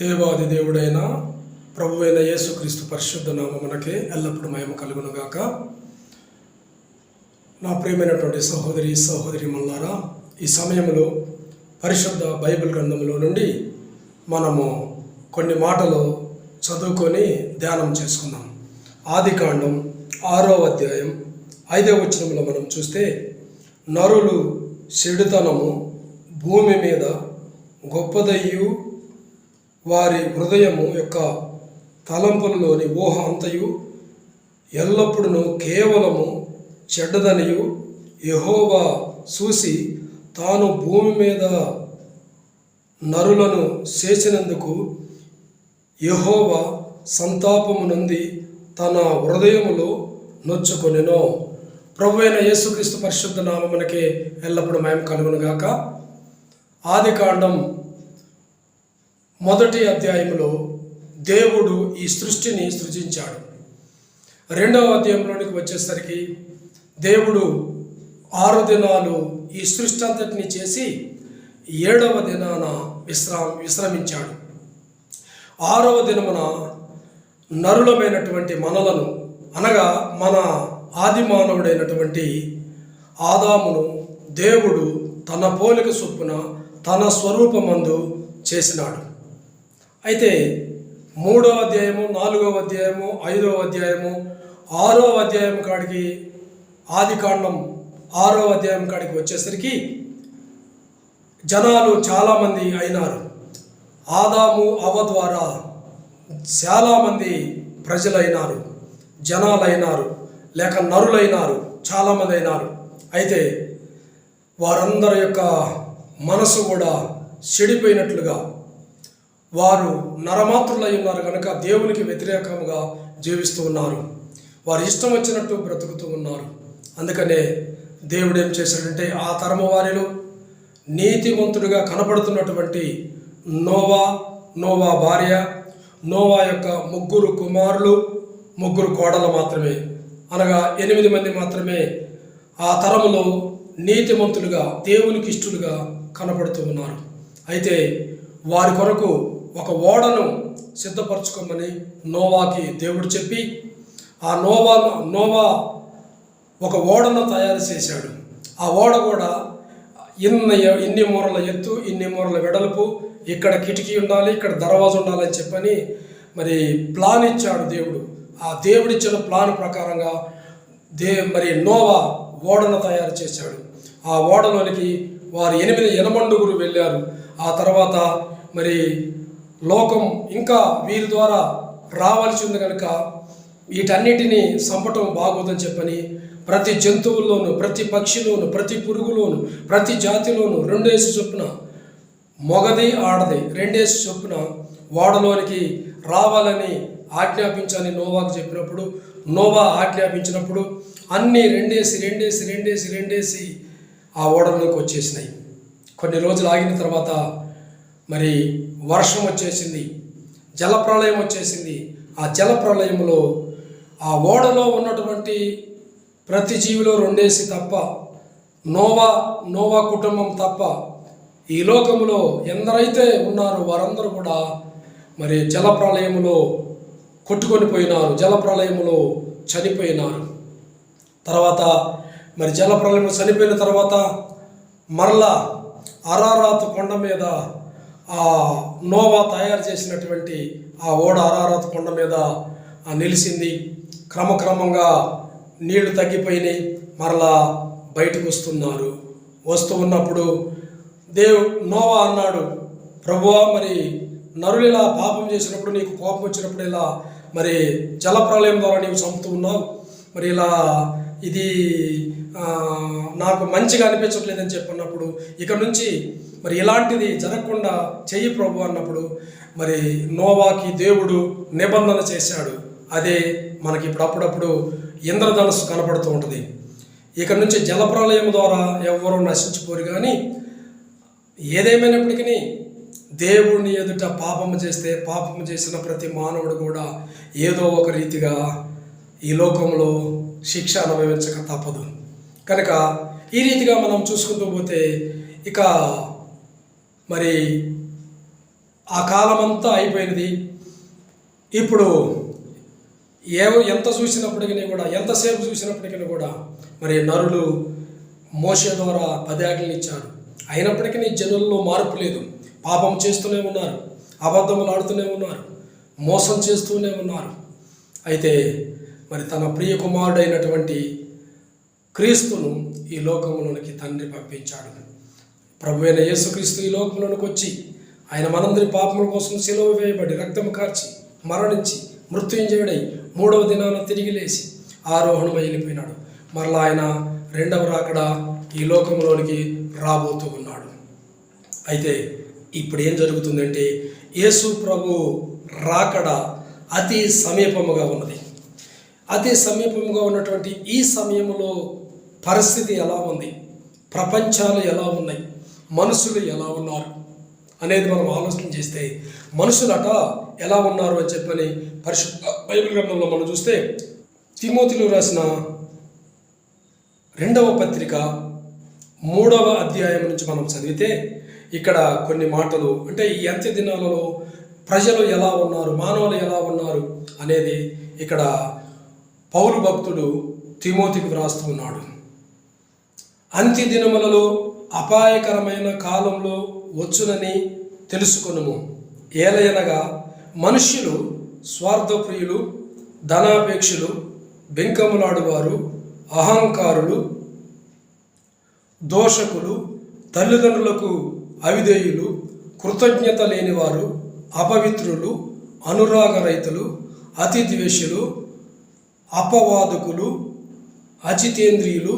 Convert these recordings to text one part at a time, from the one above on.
దేవాది దేవుడైన ప్రభు అయిన యేసుక్రీస్తు పరిశుద్ధ నామమునకే ఎల్లప్పుడూ మహిమ కలుగునుగాక. నా ప్రియమైనటువంటి సహోదరి సహోదరి మల్లారా ఈ సమయంలో పరిశుద్ధ బైబిల్ గ్రంథంలో నుండి మనము కొన్ని మాటలు చదువుకొని ధ్యానం చేసుకుందాం. ఆది కాండం ఆరో అధ్యాయం ఐదవ వచనంలో మనం చూస్తే నరులు చెడుతనము భూమి మీద గొప్పదయ్యు వారి హృదయము యొక్క తలంపులలోని ఊహ అంతయు ఎల్లప్పుడూ కేవలము చెడ్డదనియు. యహోవా చూసి తాను భూమి మీద నరులను చేసినందుకు యహోవా సంతాపము నుండి తన హృదయములో నొచ్చుకొనెను. ప్రభు అయిన యేసుక్రీస్తు పరిశుద్ధ నామమునకే ఎల్లప్పుడూ మేము కలుగునుగాక. ఆది కాండం మొదటి అధ్యాయంలో దేవుడు ఈ సృష్టిని సృజించాడు. రెండవ అధ్యాయంలోనికి వచ్చేసరికి దేవుడు ఆరు దినాలు ఈ సృష్టి అంతటిని చేసి ఏడవ దినాన విశ్రా విశ్రమించాడు. ఆరవ దినమున నరులమైనటువంటి మనలను అనగా మన ఆది మానవుడైనటువంటి ఆదామును దేవుడు తన పోలిక చొప్పున తన స్వరూపమందు చేసినాడు. అయితే మూడవ అధ్యాయము నాలుగవ అధ్యాయము ఐదవ అధ్యాయము ఆరో అధ్యాయం కాడికి ఆది కాండం ఆరో అధ్యాయం కాడికి వచ్చేసరికి జనాలు చాలామంది అయినారు. ఆదాము అవ ద్వారా చాలామంది ప్రజలైనారు జనాలైనారు లేక నరులైనారు చాలామంది అయినారు. అయితే వారందరి యొక్క మనసు కూడా చెడిపోయినట్లుగా వారు నరమాతృలై ఉన్నారు కనుక దేవునికి వ్యతిరేకంగా జీవిస్తూ ఉన్నారు. వారు ఇష్టం వచ్చినట్టు బ్రతుకుతూ ఉన్నారు. అందుకనే దేవుడు ఏం చేశాడంటే ఆ తరమ వారిలో నీతివంతుడిగా కనపడుతున్నటువంటి నోవా నోవా భార్య నోవా యొక్క ముగ్గురు కుమారులు ముగ్గురు కోడలు మాత్రమే. అనగా ఎనిమిది మంది మాత్రమే ఆ తరములో నీతిమంతులుగా దేవునికి ఇష్టలుగా కనపడుతూ ఉన్నారు. అయితే వారి కొరకు ఒక ఓడను సిద్ధపరచుకోమని నోవాకి దేవుడు చెప్పి ఆ నోవా నోవా ఒక ఓడను తయారు చేశాడు. ఆ ఓడ కూడా ఇన్ని ఇన్ని మూరల ఎత్తు ఇన్ని మూరల వెడల్పు ఇక్కడ కిటికీ ఉండాలి ఇక్కడ దర్వాజా ఉండాలని చెప్పని మరి ప్లాన్ ఇచ్చాడు దేవుడు. ఆ దేవుడిచ్చిన ప్లాన్ ప్రకారంగా దే మరి నోవా ఓడను తయారు చేశాడు. ఆ ఓడలోనికి వారు ఎనిమిది ఎనమండుగురు వెళ్ళారు. ఆ తర్వాత మరి లోకం ఇంకా వీరి ద్వారా రావాల్సి ఉంది కనుక వీటన్నిటినీ చంపటం బాగోదని చెప్పని ప్రతి జంతువుల్లోనూ ప్రతి పక్షిలోను ప్రతి పురుగులోను ప్రతి జాతిలోను రెండేసి చొప్పున మొగది ఆడది రెండేసి చొప్పున ఓడలోనికి రావాలని ఆజ్ఞాపించాలని నోవాకు చెప్పినప్పుడు నోవా ఆజ్ఞాపించినప్పుడు అన్నీ రెండేసి రెండేసి రెండేసి రెండేసి ఆ ఓడలోకి వచ్చేసినాయి. కొన్ని రోజులు ఆగిన తర్వాత మరి వర్షం వచ్చేసింది జలప్రళయం వచ్చేసింది. ఆ జలప్రళయంలో ఆ ఓడలో ఉన్నటువంటి ప్రతి జీవిలో రెండేసి తప్ప నోవా నోవా కుటుంబం తప్ప ఈ లోకంలో ఎందరైతే ఉన్నారో వారందరూ కూడా మరి జలప్రళయములో కొట్టుకొని పోయినారు జలప్రళయములో చనిపోయినారు. తర్వాత మరి జలప్రళయం చనిపోయిన తర్వాత మరలా అరారాతు కొండ మీద ఆ నోవా తయారు చేసినటువంటి ఆ ఓడ అరారత్ కొండ మీద నిలిచింది క్రమక్రమంగా నీళ్ళు తగ్గిపోయినాయి. మరలా బయటకు వస్తున్నారు. వస్తూ ఉన్నప్పుడు దేవు నోవా అన్నాడు ప్రభువా మరి నరులు ఇలా పాపం చేసినప్పుడు నీకు కోపం వచ్చినప్పుడు ఇలా మరి జలప్రలయం ద్వారా నీవు చంపుతూ ఉన్నావు? మరి ఇలా ఇది నాకు మంచిగా అనిపించట్లేదని చెప్పినప్పుడు ఇక నుంచి మరి ఇలాంటిది జరగకుండా చెయ్యి ప్రభు అన్నప్పుడు మరి నోవాకి దేవుడు నిబంధన చేశాడు. అదే మనకి ఇప్పుడు అప్పుడప్పుడు ఇంద్రధనస్సు కనపడుతూ ఉంటుంది. ఇక నుంచి జలప్రలయం ద్వారా ఎవరూ నశించిపోరు కానీ ఏదేమైనప్పటికీ దేవుడిని ఎదుట పాపము చేస్తే పాపము చేసిన ప్రతి మానవుడు కూడా ఏదో ఒక రీతిగా ఈ లోకంలో శిక్ష అనుభవించక తప్పదు. కనుక ఈ రీతిగా మనం చూసుకుంటూ పోతే ఇక మరి ఆ కాలమంతా అయిపోయినది. ఇప్పుడు ఏ ఎంత చూసినప్పటికీ కూడా ఎంతసేపు చూసినప్పటికీ కూడా మరి నరులు మోసే ద్వారా పదాజ్ఞలు ఇచ్చాడు అయినప్పటికీ జనుల్లో మార్పు లేదు. పాపం చేస్తూనే ఉన్నారు. అబద్ధములు ఆడుతూనే ఉన్నారు. మోసం చేస్తూనే ఉన్నారు. అయితే మరి తన ప్రియ కుమారుడైనటువంటి క్రీస్తును ఈ లోకంలోనికి తండ్రి పంపించాడు. ప్రభు అయిన యేసుక్రీస్తు ఈ లోకంలోనికి వచ్చి ఆయన మనందరి పాపముల కోసం సెలవు వేయబడి రక్తము కార్చి మరణించి మృత్యుంజయుడై మూడవ దినాన తిరిగి లేచి ఆరోహణమై వెళ్ళిపోయినాడు మరలా ఆయన రెండవ రాకడ ఈ లోకంలోనికి రాబోతూ ఉన్నాడు. అయితే ఇప్పుడు ఏం జరుగుతుందంటే యేసు ప్రభు రాకడ అతి సమీపముగా ఉన్నది. అతి సమీపముగా ఉన్నటువంటి ఈ సమయంలో పరిస్థితి ఎలా ఉంది? ప్రపంచాలు ఎలా ఉన్నాయి? మనుషులు ఎలా ఉన్నారు అనేది మనం ఆలోచన చేస్తే మనుషులట ఎలా ఉన్నారు అని చెప్పని పరిశుద్ధ బైబిల్ గ్రంథంలో మనం చూస్తే తిమోతిలో రాసిన రెండవ పత్రిక మూడవ అధ్యాయం నుంచి మనం చదివితే ఇక్కడ కొన్ని మాటలు అంటే ఈ అంత్య దినాలలో ప్రజలు ఎలా ఉన్నారు మానవులు ఎలా ఉన్నారు అనేది ఇక్కడ పౌరు భక్తుడు తిమోతికి వ్రాస్తూ ఉన్నాడు. అంత్య దినములలో అపాయకరమైన కాలంలో వచ్చునని తెలుసుకొనుము. ఏలయనగా మనుష్యులు స్వార్థప్రియులు ధనాపేక్షులు బెంకములాడువారు అహంకారులు దోషకులు తల్లిదండ్రులకు అవిధేయులు కృతజ్ఞత లేనివారు అపవిత్రులు అనురాగ రైతులు అతి ద్వేషులు అపవాదకులు అచితేంద్రియులు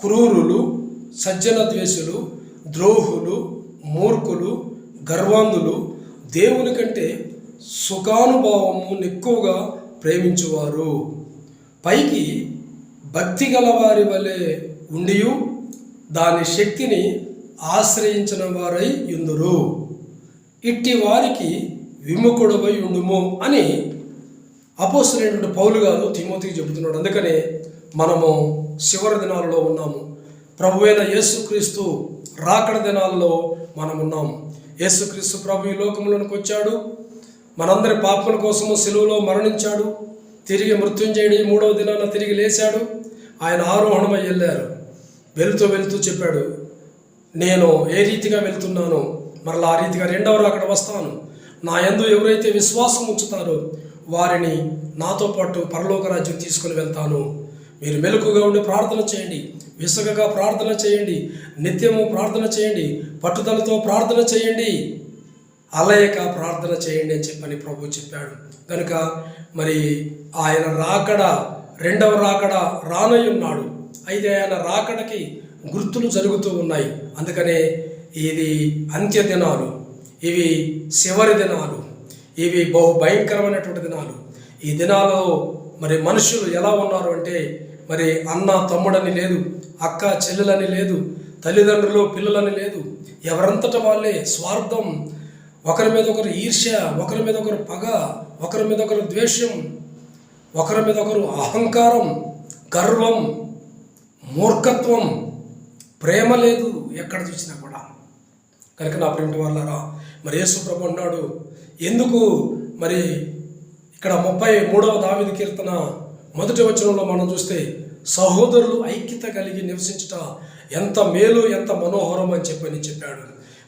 క్రూరులు సజ్జన ద్వేషులు ద్రోహులు మూర్ఖులు గర్వాంధులు దేవుని కంటే సుఖానుభావము ఎక్కువగా ప్రేమించువారు. పైకి భక్తి గలవారి వలె ఉండియు దాని శక్తిని ఆశ్రయించిన వారై ఎందురు ఇట్టి వారికి విముఖుడవై ఉండుము అని అపోసరైనటువంటి పౌలు గారు తిమోతికి చెబుతున్నాడు. అందుకనే మనము చివరి దినాలలో ఉన్నాము. ప్రభు అయిన యేసుక్రీస్తు రాకడ దినాల్లో మనం ఉన్నాం యేసుక్రీస్తు ప్రభు ఈ లోకంలోనికి వచ్చాడు. మనందరి పాపల కోసము సెలువులో మరణించాడు. తిరిగి మృత్యుంజయుడి మూడవ దినాన తిరిగి లేచాడు ఆయన ఆరోహణమై వెళ్ళారు. వెళుతూ వెళుతూ చెప్పాడు నేను ఏ రీతిగా వెళ్తున్నానో మరలా ఆ రీతిగా రెండవ అక్కడ వస్తాను. నా ఎందు ఎవరైతే విశ్వాసం ఉంచుతారో వారిని నాతో పాటు పరలోక రాజ్యం తీసుకుని వెళ్తాను. మీరు మెలకుగా ఉండి ప్రార్థన చేయండి. విసుగగా ప్రార్థన చేయండి. నిత్యము ప్రార్థన చేయండి. పట్టుదలతో ప్రార్థన చేయండి. అలయక ప్రార్థన చేయండి అని చెప్పని ప్రభు చెప్పాడు. కనుక మరి ఆయన రాకడ రెండవ రాకడ రానై ఉన్నాడు అయితే ఆయన రాకడకి గుర్తులు జరుగుతూ ఉన్నాయి. అందుకనే ఇది అంత్య దినాలు ఇవి చివరి దినాలు ఇవి బహు భయంకరమైనటువంటి దినాలు. ఈ దినాల్లో మరి మనుషులు ఎలా ఉన్నారు అంటే మరి అన్న తమ్ముడని లేదు అక్క చెల్లెలని లేదు తల్లిదండ్రులు పిల్లలని లేదు. ఎవరంతట వాళ్ళే స్వార్థం ఒకరి మీద ఒకరు ఈర్ష్య ఒకరి మీద ఒకరు పగ ఒకరి మీద ఒకరు ద్వేషం ఒకరి మీద ఒకరు అహంకారం గర్వం మూర్ఖత్వం ప్రేమ లేదు ఎక్కడ చూసినా కూడా. కనుక నా ప్రేమిటి వాళ్ళారా మరి యేసు ప్రభు అన్నాడు ఎందుకు? మరి ఇక్కడ ముప్పై మూడవ దావిది కీర్తన మొదటి వచనంలో మనం చూస్తే సహోదరులు ఐక్యత కలిగి నివసించుట ఎంత మేలు ఎంత మనోహరం అని చెప్పని చెప్పాడు.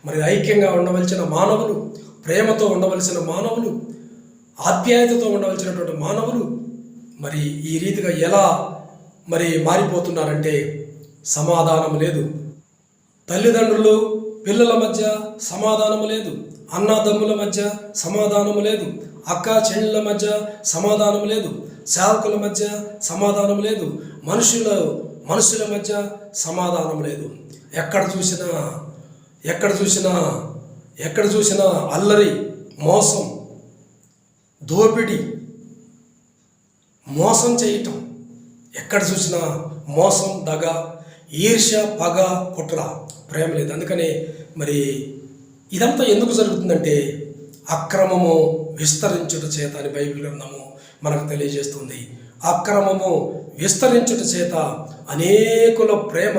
మరి ఐక్యంగా ఉండవలసిన మానవులు ప్రేమతో ఉండవలసిన మానవులు ఆప్యాయతతో ఉండవలసినటువంటి మానవులు మరి ఈ రీతిగా ఎలా మరి మారిపోతున్నారంటే సమాధానం లేదు. తల్లిదండ్రులు పిల్లల మధ్య సమాధానము లేదు అన్నదమ్ముల మధ్య సమాధానము లేదు అక్క చెల్లెళ్ళ మధ్య సమాధానం లేదు సేవకుల మధ్య సమాధానం లేదు మనుషుల మనుషుల మధ్య సమాధానం లేదు. ఎక్కడ చూసినా ఎక్కడ చూసినా ఎక్కడ చూసినా అల్లరి మోసం దోపిడి మోసం చేయటం ఎక్కడ చూసినా మోసం దగ ఈర్ష్య పగ కుట్ర ప్రేమ లేదు. అందుకనే మరి ఇదంతా ఎందుకు జరుగుతుందంటే అక్రమము విస్తరించుట చేత అని బైబిల్ గ్రంథము మనకు తెలియజేస్తుంది. అక్రమము విస్తరించుట చేత అనేకుల ప్రేమ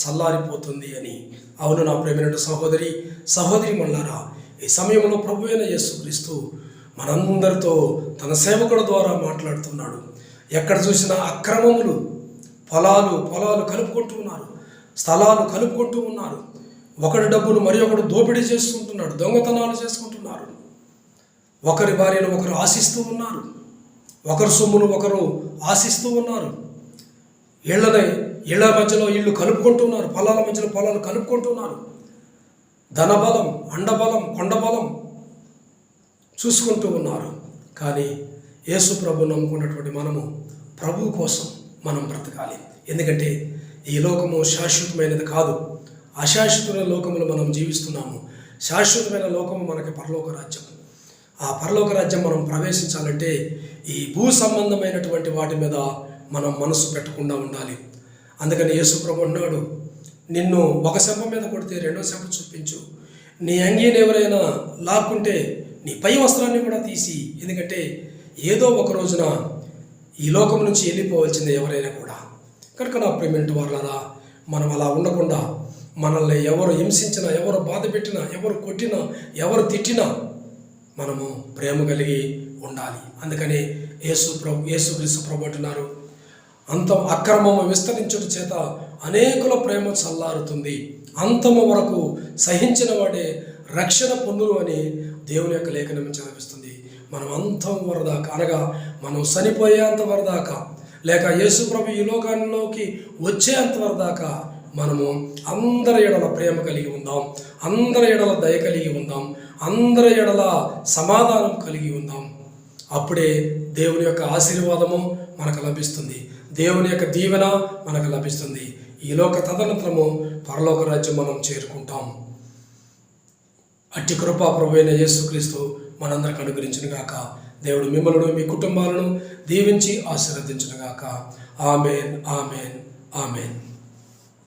చల్లారిపోతుంది అని. అవును నా ప్రేమైన సహోదరి సహోదరి మళ్ళారా ఈ సమయంలో ప్రభు అయిన యేసుక్రీస్తు మనందరితో తన సేవకుల ద్వారా మాట్లాడుతున్నాడు. ఎక్కడ చూసినా అక్రమములు పొలాలు పొలాలు కలుపుకుంటూ ఉన్నారు స్థలాలు కలుపుకుంటూ ఉన్నారు. ఒకరి డబ్బులు మరి ఒకడు దోపిడీ చేసుకుంటున్నాడు దొంగతనాలు చేసుకుంటున్నారు. ఒకరి భార్యను ఒకరు ఆశిస్తూ ఉన్నారు. ఒకరి సొమ్మును ఒకరు ఆశిస్తూ ఉన్నారు. ఇళ్ళని ఇళ్ళ మధ్యలో ఇళ్ళు కలుపుకుంటున్నారు పొలాల మధ్యలో పొలాలు కలుపుకుంటున్నారు. ధనబలం అండబలం కొండబలం చూసుకుంటూ ఉన్నారు. కానీ యేసు ప్రభు నమ్ముకున్నటువంటి మనము ప్రభు కోసం మనం బ్రతకాలి. ఎందుకంటే ఈ లోకము శాశ్వతమైనది కాదు. అశాశ్వతమైన లోకములు మనం జీవిస్తున్నాము. శాశ్వతమైన లోకము మనకి పరలోక రాజ్యం ఆ పరలోక రాజ్యం మనం ప్రవేశించాలంటే ఈ భూ సంబంధమైనటువంటి వాటి మీద మనం మనసు పెట్టకుండా ఉండాలి. అందుకని యేసుప్రభు అన్నాడు నిన్ను ఒక శంప మీద కొడితే రెండో శంప చూపించు. నీ అంగీని ఎవరైనా లాక్కుంటే నీ పై వస్త్రాన్ని కూడా తీసి ఎందుకంటే ఏదో ఒక రోజున ఈ లోకం నుంచి వెళ్ళిపోవలసిందే ఎవరైనా కూడా. కనుక నా ప్రేమెంట్ వాళ్ళరా మనం అలా ఉండకుండా మనల్ని ఎవరు హింసించినా ఎవరు బాధ పెట్టినా ఎవరు కొట్టినా ఎవరు తిట్టినా మనము ప్రేమ కలిగి ఉండాలి. అందుకని యేసు ప్రభు యేసు క్రీస్తు ప్రభు అంటున్నారు. అంత అక్రమము విస్తరించుట చేత అనేకుల ప్రేమ చల్లారుతుంది. అంతము వరకు సహించిన వాడే రక్షణ పొందును అని దేవుని యొక్క లేఖనం చదివిస్తుంది. మనం అంతం వరదాకా అనగా మనం చనిపోయేంత వరదాకా లేక యేసు ప్రభు ఈ లోకంలోకి వచ్చేంత వరదాకా మనము అందరి ఎడల ప్రేమ కలిగి ఉందాం. అందరి ఎడల దయ కలిగి ఉందాం. అందరి ఎడల సమాధానం కలిగి ఉందాం. అప్పుడే దేవుని యొక్క ఆశీర్వాదము మనకు లభిస్తుంది. దేవుని యొక్క దీవెన మనకు లభిస్తుంది. ఈ లోక తదనంతరము పరలోక రాజ్యం మనం చేరుకుంటాం. అట్టి కృపా ప్రభు అయిన యేసుక్రీస్తు మనందరికి అనుగ్రహించిన గాక. దేవుడు మిమ్మల్ని మీ కుటుంబాలను దీవించి ఆశీర్వదించిన గాక. Amen amen amen.